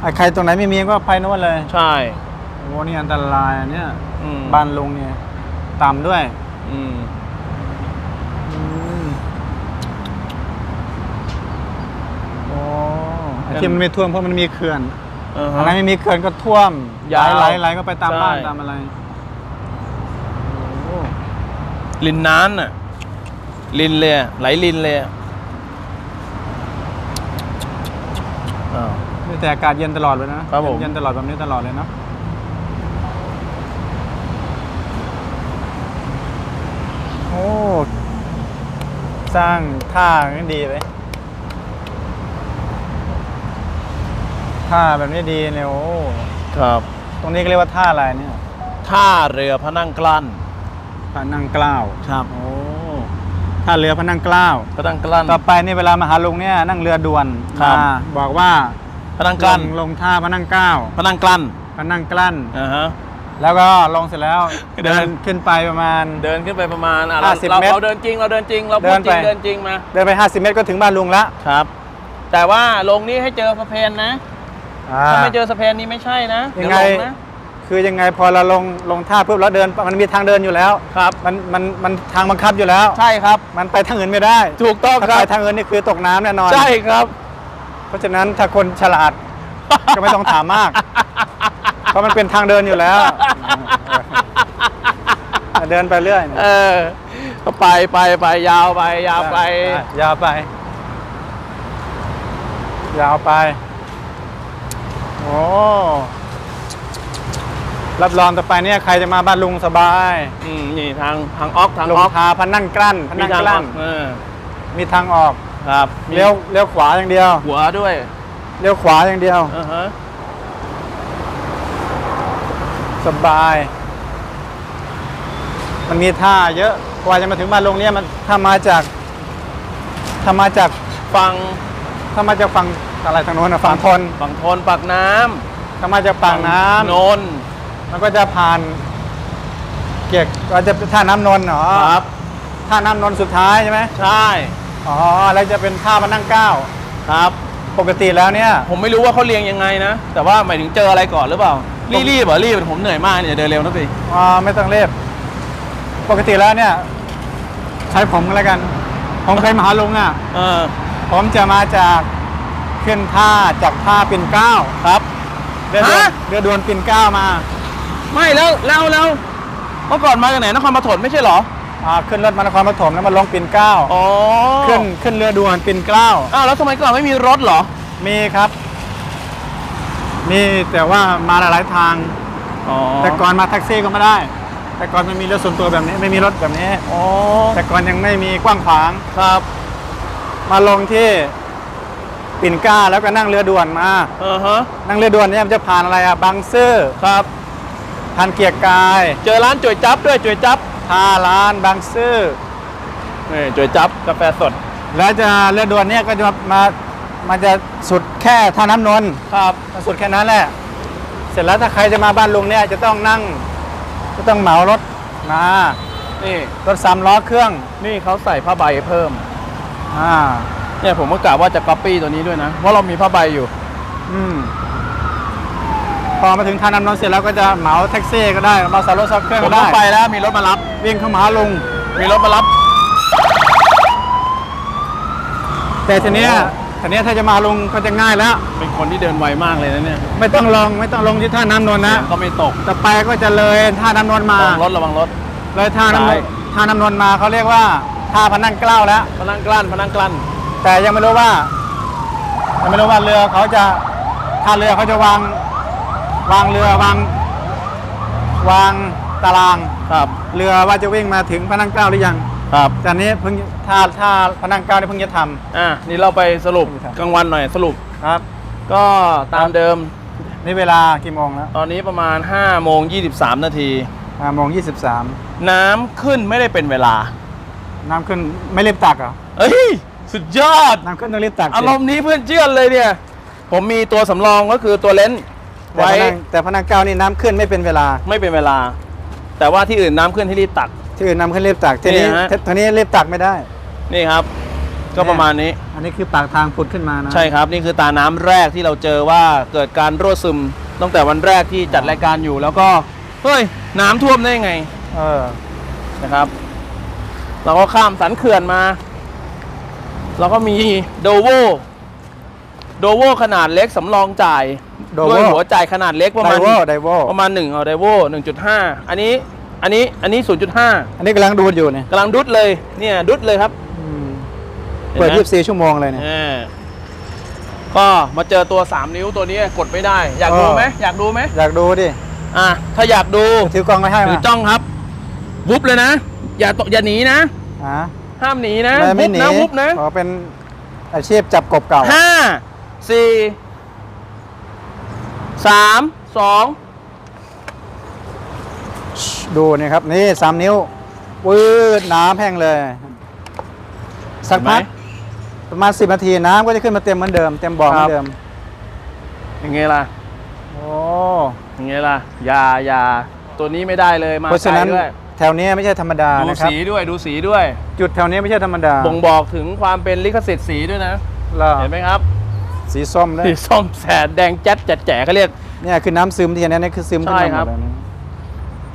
ไอ้ใครตรงไหนไม่มีก็ไปโน่นเลยใช่ โอ้นี่อันตรายอันเนี้ยอืม บ้านลุงเนี่ยต่ำด้วยอืมอืมโอ้ไอ้ที่มันไม่ท่วมเพราะมันมีเขื่อน อ่าอะฮะไรไม่มีเขื่อนก็ท่วมไหลยาวไหลไหลก็ไปตามบ้านใช่ ตามอะไรโอ้ลินน้านน่ะลินเลยอะไหลลินเลยอะอ้าว นี่ แต่อากาศเย็นตลอดเลยนะครับผม เย็นตลอดแบบนี้ตลอดเลยเนาะโอ้สร้างท่าก็ดีไปท่าแบบนี้ดีเนี่ยโอ้ครับ ตรงนี้ก็เรียกว่าท่าอะไรเนี่ยท่าเรือพระนั่งกลั้นพระนั่งเกล้าครับโอ้ท่าเรือพระนั่งเกล้า พระนั่งกลั้น ต่อไปนี่เวลามาหาลุงเนี่ยนั่งเรือด่วนครับ มาบอกว่า พระนั่งกลั้น ลงลงท่าพระนั่งเกล้าพระนั่งกลั้นพระนั่งกลั้นอ่าฮะ แล้วก็ลงเสร็จแล้วเดิเดินนขึ้นไปประมาณ เดินขึ้นไปประมาณอะเรา50เราเมตรเราเดินจริงเราเดินจริงเราพูดเดินจริงไป เดินจริงมา เดินไป 50 เมตรก็ถึงบ้านลุงละครับ แต่ว่าลงนี้ให้เจอสะเพนนะ อ่า ถ้าไม่เจอสะเพนนี้ไม่ใช่นะยัเดี๋งวไงลงนะ คือยังไงพอเราลงลงท่าปุ๊บแล้วเดินมันมีทางเดินอยู่แล้วครับ มันมันมันทางบังคับอยู่แล้ว ใช่ครับ มันไปทางอื่นไม่ได้ถูกต้องคถ้ารับไปทางอื่นนี่คือตกน้ำแน่นอน ใช่ครับ เพราะฉะนั้นถ้าคนฉลาด ก็ไม่ต้องถามมาก เพราะมันเป็นทางเดินอยู่แล้ว เดินไปเรื่อยเออก็ไปไปไปยาวไป ยาวไปอะยาวไป ยาวไปโอ้รับรองต่อไปเนี่ยใครจะมาบ้านลุงสบาย อืมนี่ทางทางออกทางลุองอกพาพนังกลั้นพมีนังทางกอลั้อนกเออมีทางออก ครับมีเลี้ยวเลี้ยวขวาอย่างเดียว หัวด้วยเลี้ยวขวาอย่างเดียว อ่าฮะสบาย มันมีท่าเยอะกว่าจะมาถึงบ้านลุงเนี่ยมันถ้ามาจากถ้ามาจากฝั่งถ้ามาจากฝั่งอะไรทางโน้นนะฝั่งทนฝั่งทนปากน้ำถ้ามาจากปากน้ำโนนมันก็จะผ่าน เกียกก็จะท่าน้ำนนท์เหรอครับท่าน้ำนนท์สุดท้ายใช่ไหมใช่ อ๋อแล้วจะเป็นท่ามานั่งเก้าครับ ปกติแล้วเนี่ย ผมไม่รู้ว่าเขาเรียงยังไงนะ แต่ว่าหมายถึงเจออะไรก่อนหรือเปล่า รีบรีบเหรอรีบผมเหนื่อยมากเนี่ยเดินเร็วนะสิอ๋อไม่ต้องเรียบปกติแล้วเนี่ย ใช้ผมก็แล้วกัน ผมเคยมาหาลุงอะ เออผมจะมาจากขึ้นท่าจากท่าปิ่นเกล้าครับเรือด่วนฮะเรือด่วนปิ่นเกล้ามา ไม่แล้วแล้วแล้วเมื่อก่อนมาจากไหนนครปฐมไม่ใช่เหรออ่า ขึ้นรถมานครปฐมแล้วมาลงปิ่นเกล้าอ๋อขึ้นขึ้นเรือด่วนปิ่นเกล้าอ้าวแล้วสมัยก่อนไม่มีรถเหรอ มีครับ มีแต่ว่ามาหลายๆทางอ๋อแต่ก่อนมาแท็กซี่ก็ไม่ได้ แต่ก่อนมันมีรถส่วนตัวแบบนี้ไม่มีรถแบบนี้อ๋อแต่ก่อนยังไม่มีกว้างขวางครับ มาลงที่ปิ่นเกล้าแล้วก็นั่งเรือด่วนมาเออฮะนั่งเรือด่วนเนี่ยมันจะผ่านอะไรอะบางซื่อครับผ่านเกียรติกาย เจอร้านจ่วยจับด้วยจ่วยจับ ท่าร้านบางซื่อนี่จ่วยจับกาแฟสด แล้วจะเรือด่วนเนี่ยก็จะมามามันจะสุดแค่ท่าน้ำนนท์ครับมันสุดแค่นั้นแหละ เสร็จแล้วถ้าใครจะมาบ้านลุงเนี่ยจะต้องนั่งจะต้องเหมารถมานี่รถสามล้อเครื่องนี่เขาใส่ผ้าใบเพิ่มอ่าเนี่ยผมก็กะว่าจะก๊อปปี้ตัวนี้ด้วยนะ เพราะเรามีผ้าใบอยู่ อืม พอมาถึงท่าน้ำนนท์เสร็จแล้วก็จะเหมาแท็กซี่ก็ได้เหมาสารรถซับเครื่องผก็มได้ต้องไปแล้วมีรถมารับ วิ่งเข้ามาหาลุง มีรถมารับ แต่ทีเนี้ยทีเนี้ยถ้าจะมาลุงก็จะง่ายแล้ว เป็นคนที่เดินไวมากเลยนะเนี่ยไม่ต้องลงไม่ต้องลงที่ท่าน้ำนนท์นะ เสียงก็ไม่ตกต่อไปก็จะเลยท่าน้ำนนท์มา ระวังรถระวังรถ เลยท่าน้ำนซ้าย นท์ท่าน้ำนนท์มาเขาเรียกว่าท่าพนังเกล้าแล้ว พนังกลั้นพนังกลั้นแต่ยังไม่รู้ว่ายังไม่รู้ว่าเรือเขาจะท่าเรือเขาจะวาง วางเรือวาง วางตาราง ครับ เรือว่าจะวิ่งมาถึงพนังเกล้าหรือยังครับแต่อันนี้เพิ่งท่าท่าพนังเกล้านี่เพิ่งจะทอะนี่เราไปสรุปครับ กลางวันหน่อยสรุปำครับ ก็ตามเดิมนี่เวลากี่โมงแล้วตอนนี้ประมาณ5โมง23 นาที ห้าโมงยี่สิบสามน้ำขึ้นไม่ได้เป็นเวลา น้ำขึ้นไม่รีบตักเหรอเอ้ย สุดยอด น้ำขึ้นต้องรีบตักสิอารมณ์นี้เพื่อนเชื่อนเลยเนี่ย ผมมีตัวสำรองก็คือตัวเลนส์แต่ ไว้พนังแต่พนังเกล้านี่น้ำขึ้นไม่เป็นเวลา ไม่เป็นเวลา แต่ว่าที่อื่นน้ำขึ้นให้รีบตัก ที่อื่นน้ำขึ้นรีบตักทีนี้เนี่ยฮะ ทีนี้รีบตักไม่ได้ นี่ครับ ก็ประมาณนี้ อันนี้คือปากทางผุดขึ้นมานะใช่ครับ นี่คือตาน้ำแรกที่เราเจอว่าเกิดการรั่วซึมตั้งแต่วันแรกที่จัดรายการอยู่ แล้วก็เฮ้ยน้ำท่วมได้ยังไงเออนะครับ เราก็ข้ามสันเขื่อนมา เราก็มีโดโว โดโวขนาดเล็กสำรองจ่าย Dovo ด้วยหัวจ่ายขนาดเล็กประไดมาณโวไดโวประมาณ1เอาไดโว1.5 อันนี้อันนี้อันนี้ 0.5อันนี้กำลังดูดอยู่เนี่ยกำลังดุดเลยเนี่ยดุดเลยครับอืมห็นเปิดไหม24 ชั่วโมงเลยเนี่ย อ่าก็มาเจอตัว 3 นิ้วตัวนี้กดไม่ได้ อยากดูเออไหมอยากดูไหมอยากดูดิอะถ้าอยากดูถือกล้องไว้ให้ถืมาอจ้องครับวุบเลยนะ อย่าตกอย่าหนีนะ อ่าห้ามหนีนะไม่วุไม่บหนีนะวุบนะขอเป็นอาชีพจับกบเก่าห้า สี่สามสองดูนี่ครับ นี่3นิ้ววืดน้ำแห้งเลย สักพักประมาณ10นาทีน้ำก็จะขึ้นมาเต็มเหมือนเดิม เต็มบ่อเหมือนเดิมยังไงล่ะโอ้ยังไงล่ะอย่าอย่าตัวนี้ไม่ได้เลยมาเพราะฉะนั้นไกลด้วยแถวนี้ไม่ใช่ธรรมดาดูนะครับสีด้วยดูสีด้วย จุดแถวนี้ไม่ใช่ธรรมดา บ่งบอกถึงความเป็นลิขสิทธิ์สีด้วยนะเหรอเห็นไหมครับ สีส้มด้วยสีส้มแสดแดงแจ๊ดแจ๋ดแจ๋เขาเรียก เนี่ยคือน้ำซึมที่อันนี้คือซึมขึ้นใช่มาหคมรัดบเลยนะ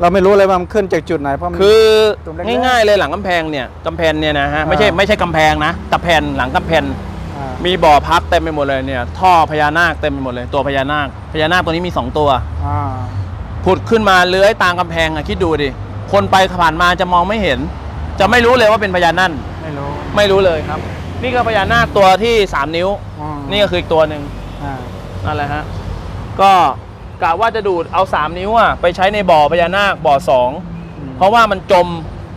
เราไม่รู้เลยว่ามันขึ้นจากจุดไหนเพราะมัน คือตุ่มเล็กๆง่ายๆเลยหลังกำแพงเนี่ยกำแพงเนี่ยนะฮะไม่ใช่อ่า ไม่ใช่กำแพงนะตะแพนหลังกำแพงอ่ามีบ่อพักเต็มไปหมดเลยเนี่ย ท่อพญานาคเต็มไปหมดเลยตัวพญานาคพญานาคตัวนี้มี2ตัว อ่าผุดขึ้นมาเลื้อยตามกำแพงอะคิดดูดิ คนไปผ่านมาจะมองไม่เห็น จะไม่รู้เลยว่าเป็นพญานาคไม่รู้ ไม่รู้เลยครับ นี่ก็พญานาคตัวที่ 3 นิ้วอืมนี่ก็คืออีกตัวหนึ่งอ่านั่นแหละฮะ ก็กะว่าจะดูดเอา 3 นิ้วอะไปใช้ในบ่อพญานาคบ่อสองอืมเพราะว่ามันจม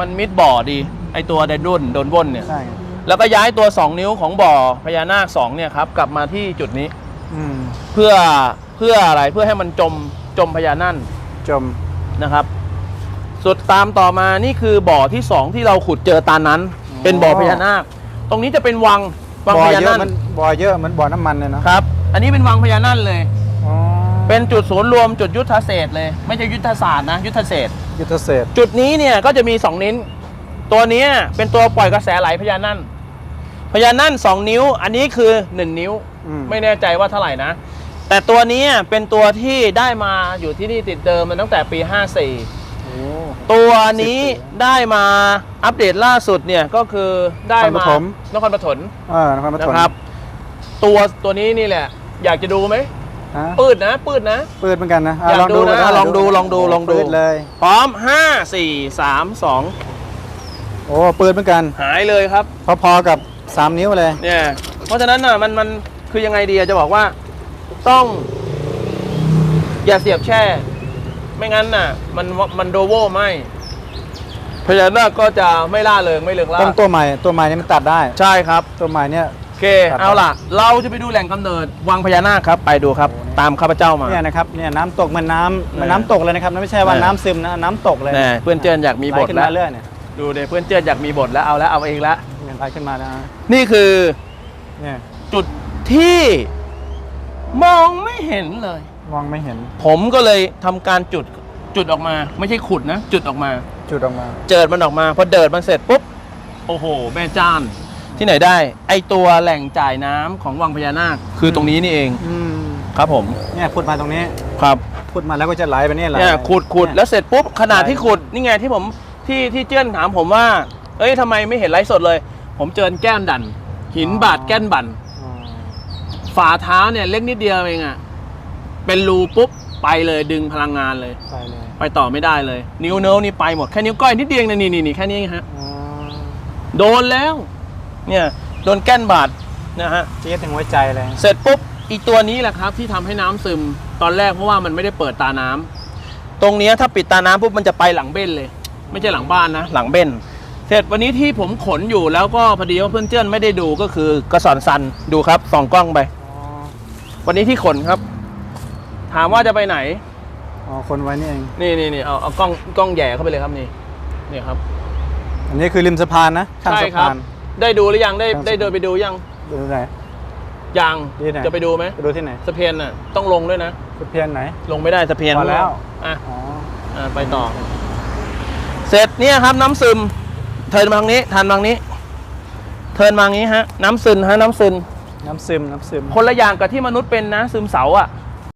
มันมิดบ่อดี ไอตัวไดดุนโดนว่นเนี่ย ใช่แล้วก็ย้ายตัว 2 นิ้วของบ่อพญานาคสองเนี่ยครับกลับมาที่จุดนี้ อืมเพื่อเพื่ออะไรเพื่อให้มันจมจมพญานาคจมนะครับ สุดตามต่อมานี่คือบ่อที่2ที่เราขุดเจอตานนั้น เป็นบ่อพญานาค ตรงนี้จะเป็นวังวังบ่อพญาเยนาอะคมันบ่อเยอะเหมือนบ่อน้ำมันเลยเนาะครับ อันนี้เป็นวังพญานาคเลย อ๋อเป็นจุดศูนย์รวมจุดยุทธเศษเลย ไม่ใช่ยุทธศาสตร์นะ ยุทธเศษยุทธเศษจุดนี้เนี่ยก็จะมี 2 นิ้วตัวเนี้ยเป็นตัวปล่อยกระแสไหลพญานาคพญานาคสองนิ้ว อันนี้คือ 1 นิ้ว อืมไม่แน่ใจว่าเท่าไหร่นะ แต่ตัวนี้เป็นตัวที่ได้มาอยู่ที่นี่ติดเดิมมันตั้งแต่ปี 54โอ้ ตัวนี้ได้มาอัปเดตล่าสุดเนี่ยก็คือได้มานครปฐมนครปฐมเออนครปฐมนะครับ ตัวตัวนี้นี่แหละ อยากจะดูไหมฮะปืดนะ ปืดนะปืดเหมือนกันนะะอยากดูนะก็ลองดูลองดูลองดูปืดเลย พร้อม5 4 3 2โอ้ปืดเหมือนกันหายเลยครับ พอๆกับ3นิ้วเลยเนี่ยเพราะฉะนั้นน่ะมันมันคือยังไงดีอะจะบอกว่าต้อง อย่าเสียบแช่ ไม่งั้นน่ะ มันมันโดโวไม่พญานาคก็จะไม่ล่าเริงไม่เริงล่าต้องตัวใหม่ตัวใหม่นี่มันตัดได้ใช่ครับ ตัวใหม่เนี่ย โอเค เอาล่ะ เราจะไปดูแหล่งกำเนิดวังพญานาคครับ ไปดูครับโอ้โหตามข้าพเจ้ามาเนี่ยนะครับเนี่ยน้ำตกมันน้ำมันเนี่ยน้ำตกเลยนะครับไม่ใช่ว่าเนี่ยน้ำซึมนะน้ำตกเลยแน่เพื่อนเจินอยากมีบทไหขึ้นแล้ว มาเรื่อยเนี่ยดูเดเพื่อนเจินอยากมีบทแล้วเอาแล้วเอาเองแล้วเนี่ยไหลขึ้นมาแล้วนะนี่คือเนี่ยจุดที่ มองไม่เห็นเลย มองไม่เห็นผมก็เลยทำการจุดจุดออกมา ไม่ใช่ขุดนะ จุดออกมา จุดออกมา เจิดมันออกมาพอเดิดมันเสร็จปุ๊บโอ้โห แม่จ้าน ที่ไหนได้ ไอตัวแหล่งจ่ายน้ำของวังพญานาคคือตรงนี้นี่เองอืมครับผมเนี่ยพูดมาตรงนี้ครับพูดมาแล้วก็จะไหลไปเนี่ยไหลเนี่ยขุดขุดเนี่ยแล้วเสร็จปุ๊บขนาดที่ไหลขุดนี่ไงที่ผมที่ที่เจื้อนถามผมว่า เอ้ยทำไมไม่เห็นไลฟ์สดเลย ผมเจอแก้มดัน หินบาดแก้นบัน อ๋อฝ่าเท้าเนี่ยเล็กนิดเดียวเองอะ เป็นรูปุ๊บไปเลยดึงพลังงานเลย ไปเลยไปต่อไม่ได้เลย นิ้วเนิ้วนี่ไปหมดแค่นิ้วก้อยนิดเดียวนะนี่นี่นี่แค่นี้ฮะอ๋อโดนแล้ว เนี่ยโดนแก้นบาดนะฮะเจี๊ยดถึงหัวใจเลยเสร็จปุ๊บอีกตัวนี้แหละครับ ที่ทำให้น้ำซึมตอนแรกเพราะว่ามันไม่ได้เปิดตาน้ำตรงเนี้ยถ้าปิดตาน้ำปุ๊บมันจะไปหลังเบ้นเลย ไม่ใช่หลังบ้านนะ หลังเบ้นเสร็จวันนี้ที่ผมขนอยู่แล้วก็พอดีว่าเพื่อนเจ้นไม่ได้ดูก็คือกระสอนซันดูครับส่องกล้องไปอ๋อวันนี้ที่ขนครับ ถามว่าจะไปไหน อ๋อ คนไว้นี่เอง นี่นี่นี่เอาเอากล้องกล้องแหย่เข้าไปเลยครับนี่นี่ครับ อันนี้คือริมสะพานนะ ข้างใช่สะครัพาบ น ได้ดูหรือยังได้ครับ ได้เดินไปดูยังดูไหน ยังที่ไหน จะไปดูไหมไปดูที่ไหนสะเพียนน่ะต้องลงด้วยนะ สะเพียนไหน ลงไม่ได้สะเพียนพอแล้ว อะอ๋อ อะไปต่อ เสร็จเนี่ยครับน้ำซึม เทินมาทางนี้ทันมาทางนี้ เทิร์นมางี้ฮะ น้ำซึนฮะน้ำซึนน้ำซึม น้ำซึม คนละอย่างกับที่มนุษย์เป็นนะ ซึมเสาอะ